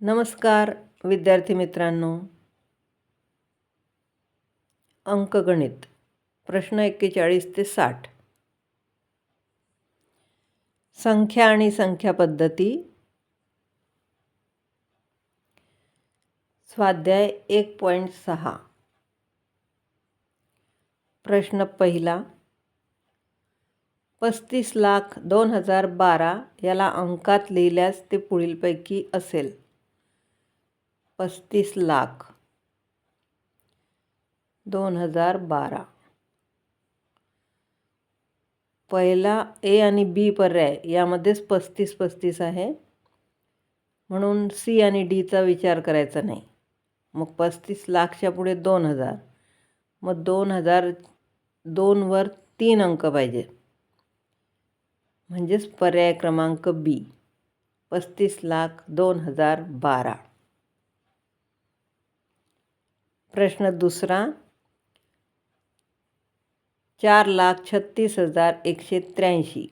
नमस्कार विद्यार्थी मित्रांनो. अंकगणित प्रश्न एक्केचाळीस ते साठ. संख्या आणि संख्या पद्धती. स्वाध्याय एक पॉईंट सहा. प्रश्न पहिला. पस्तीस लाख दोन हजार बारा याला अंकात लिहिल्यास ते पुढीलपैकी असेल. पस्तीस लाख दोन हजार बारा. पहिला ए आणि बी पर्याय यामध्येच पस्तीस पस्तीस आहे. म्हणून सी आणि डीचा विचार करायचा नाही. मग पस्तीस लाखच्या पुढे दोन हजार. मग दोन हजार दोनवर तीन अंक पाहिजे. म्हणजेच पर्याय क्रमांक बी. पस्तीस लाख दोन हजार बारा. प्रश्न दुसरा चार लाख छत्तीस हजार एकशे त्र्याऐंशी.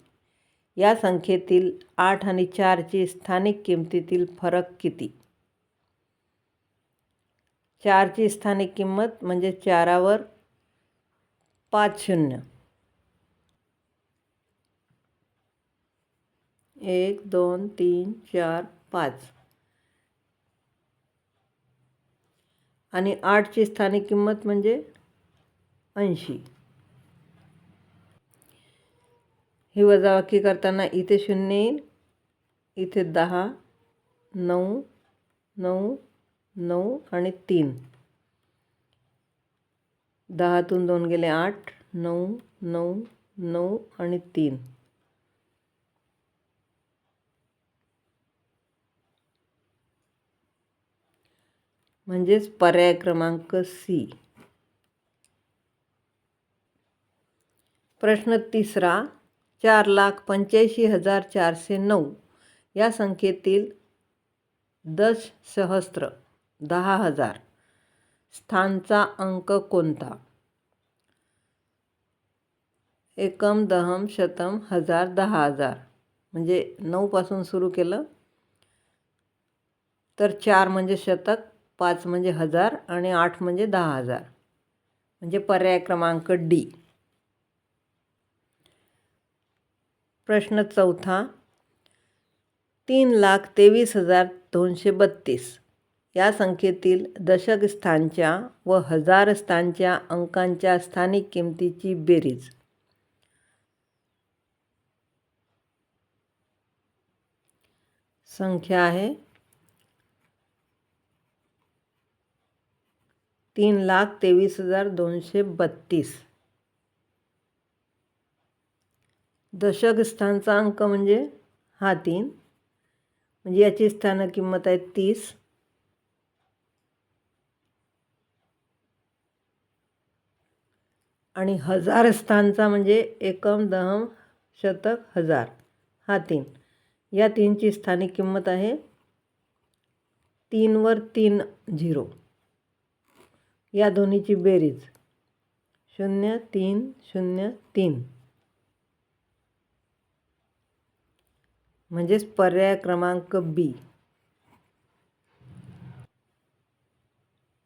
या संख्येतील आठ आणि चारची स्थानिक किमतीतील फरक किती? चारची स्थानिक किंमत म्हणजे चारावर पाच शून्य. एक दोन तीन चार पाच. आणि आठची स्थानिक किंमत म्हणजे ऐंशी. ही वजावाकी करताना इथे शून्य येईल. इथे दहा नऊ नऊ नऊ आणि तीन. दहातून दोन गेले आठ नऊ नऊ नऊ आणि तीन. म्हणजेच पर्याय क्रमांक सी. प्रश्न तिसरा चार लाख पंच्याऐंशी हजार चारशे नऊ. या संख्येतील दश सहस्त्र दहा हजार. स्थानचा अंक कोणता? एकम दहम शतम हजार दहा हजार. म्हणजे नऊपासून सुरू केलं. तर चार म्हणजे शतक पाच म्हणजे हजार आणि आठ म्हणजे दहा हजार. म्हणजे पर्याय क्रमांक डी. प्रश्न चौथा. तीन लाख तेवीस हजार दोनशे बत्तीस. या संख्येतील दशक स्थानच्या व हजार स्थानच्या अंकांच्या स्थानिक किमतीची बेरीज. संख्या आहे तीन लाख तेवीस हजार दोनशे बत्तीस. दशक स्थानचा अंक म्हणजे हा तीन. म्हणजे याची स्थान किंमत आहे तीस. आणि हजार स्थानचा म्हणजे एकम दहम शतक हजार. हा तीन. या तीनची स्थानिक किंमत आहे तीनवर तीन झिरो. या दोन्हीची बेरीज. शून्य तीन शून्य तीन. म्हणजेच पर्याय क्रमांक बी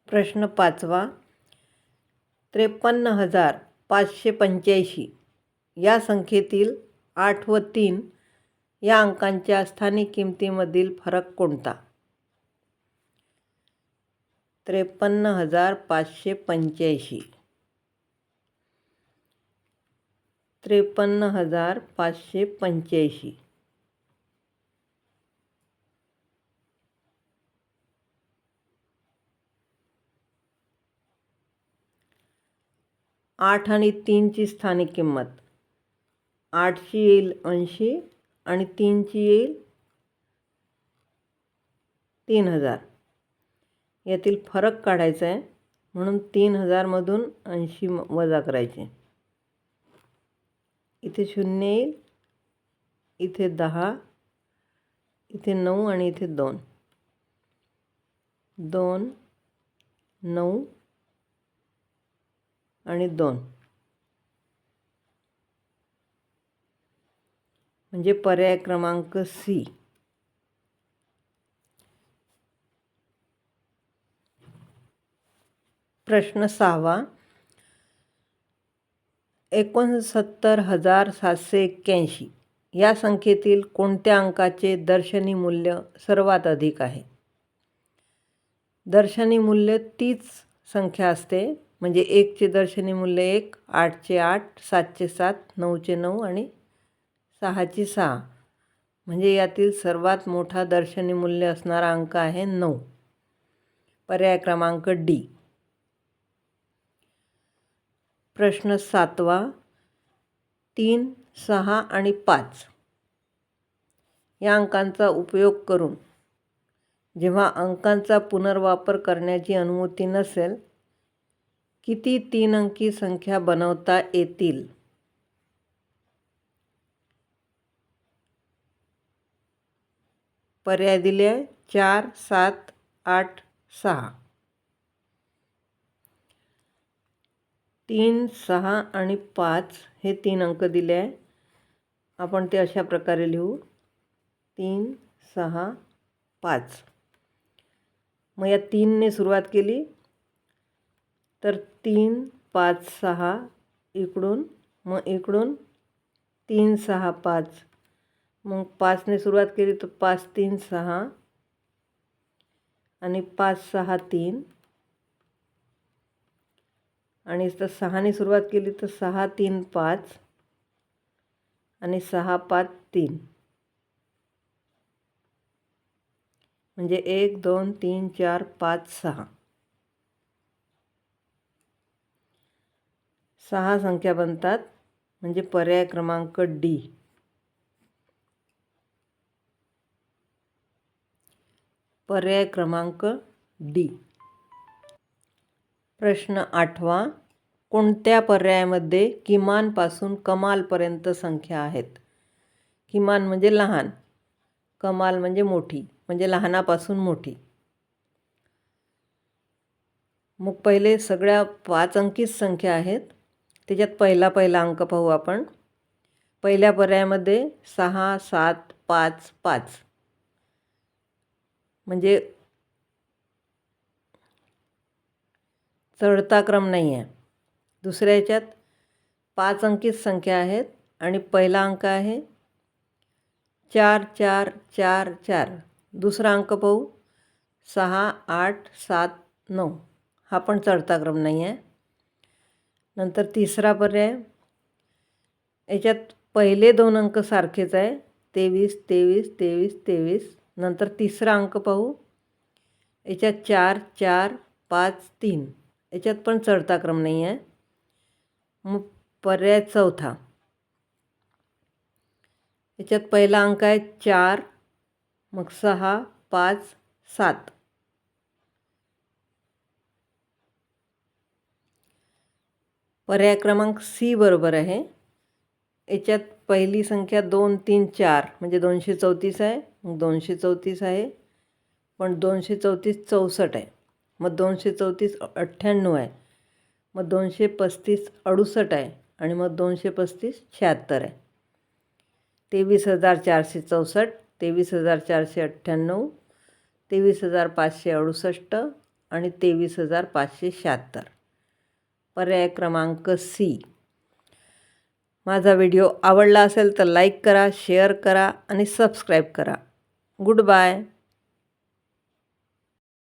प्रश्न पाचवा. त्रेपन्न हजार पाचशे पंच्याऐंशी या संख्येतील आठ व तीन या अंकांच्या स्थानिक किमतीमधील फरक कोणता? त्रेपन्न हजार पाचशे पंच्याऐंशी. त्रेपन्न हजार पाचशे पंच्याऐंशी. आठ आणि तीनची स्थानिक किंमत. आठची येईल ऐंशी आणि तीनची येईल तीन हजार. यातील फरक काढायचा आहे. म्हणून तीन हजारमधून ऐंशी वजा करायचे. इथे शून्य येईल. इथे दहा. इथे नऊ आणि इथे दोन. दोन नऊ आणि दोन. म्हणजे पर्याय क्रमांक सी. प्रश्न सहावा. एकोणसत्तर हजार सातशे एक्क्याऐंशी. या संख्येतील कोणत्या अंकाचे दर्शनी मूल्य सर्वात अधिक आहे? दर्शनी मूल्य तीच संख्या असते म्हणजे एकचे दर्शनी मूल्य एक आठचे आठ सातचे सात नऊचे नऊ आणि सहाचे सहा. म्हणजे यातील सर्वात मोठा दर्शनी मूल्य असणारा अंक आहे नऊ. पर्याय क्रमांक डी. प्रश्न सातवा तीन सहा आणि पाच. या अंकांचा उपयोग करून. जेव्हा अंकांचा पुनर्वापर करण्याची अनुमती नसेल किती तीन अंकी संख्या बनवता येतील? पर्याय दिले आहे चार सात आठ सहा. तीन सहा आणि पाच हे तीन अंक दिले आहे. आपण ते अशा प्रकारे लिहू. तीन सहा पाच. मग या तीनने सुरुवात केली. तर तीन पाच सहा इकडून मग इकडून तीन सहा पाच. मग पाचने सुरुवात केली तर पाच तीन सहा. आणि पाच सहा तीन. आणि तर सहाने सुरुवात केली तर सहा तीन पाच. आणि सहा पाच तीन. म्हणजे एक दोन तीन चार पाच सहा. सहा संख्या बनतात. म्हणजे पर्याय क्रमांक डी पर्याय क्रमांक डी प्रश्न आठवा. कोणत्या पर्यायामध्ये किमानपासून कमालपर्यंत संख्या आहेत? किमान म्हणजे लहान. कमाल म्हणजे मोठी. म्हणजे लहानापासून मोठी. मग पहिले सगळ्या पाच अंकीच संख्या आहेत. त्याच्यात पहिला पहिला अंक पाहू आपण. पहिल्या पर्यायामध्ये सहा सात पाच पाच. म्हणजे चढता क्रम नाही आहे. दुसऱ्या ह्याच्यात पाच अंकित संख्या आहेत आणि पहिला अंक आहे चार चार चार चार. दुसरा अंक पाहू. सहा आठ सात नऊ. हा पण चढता क्रम नाही आहे. नंतर तिसरा पर्याय. याच्यात पहिले दोन अंक सारखेच आहे. तेवीस तेवीस तेवीस तेवीस. नंतर तिसरा अंक पाहू. याच्यात चार चार पाच तीन. याच्यात पण चढता क्रम नाही आहे. मग पर्याय चौथा. याच्यात पहिला अंक आहे चार मग सहा पाच सात. पर्याय क्रमांक सी बरोबर आहे. याच्यात पहिली संख्या दोन तीन चार म्हणजे दोनशे चौतीस आहे मग दोनशे चौतीस आहे पण दोनशे चौतीस चौसष्ट आहे. मग दोनशे चौतीस अठ्ठ्याण्णव आहे. मग दोनशे पस्तीस अडुसष्ट आहे आणि मग दोनशे पस्तीस शहात्तर आहे. तेवीस हजार चारशे चौसष्ट तेवीस हजार चारशे अठ्ठ्याण्णव तेवीस हजार पाचशे अडुसष्ट आणि तेवीस हजार पाचशे शहात्तर. पर्याय क्रमांक सी. माझा व्हिडिओ आवडला असेल तर लाईक करा शेअर करा आणि सबस्क्राईब करा. Good bye.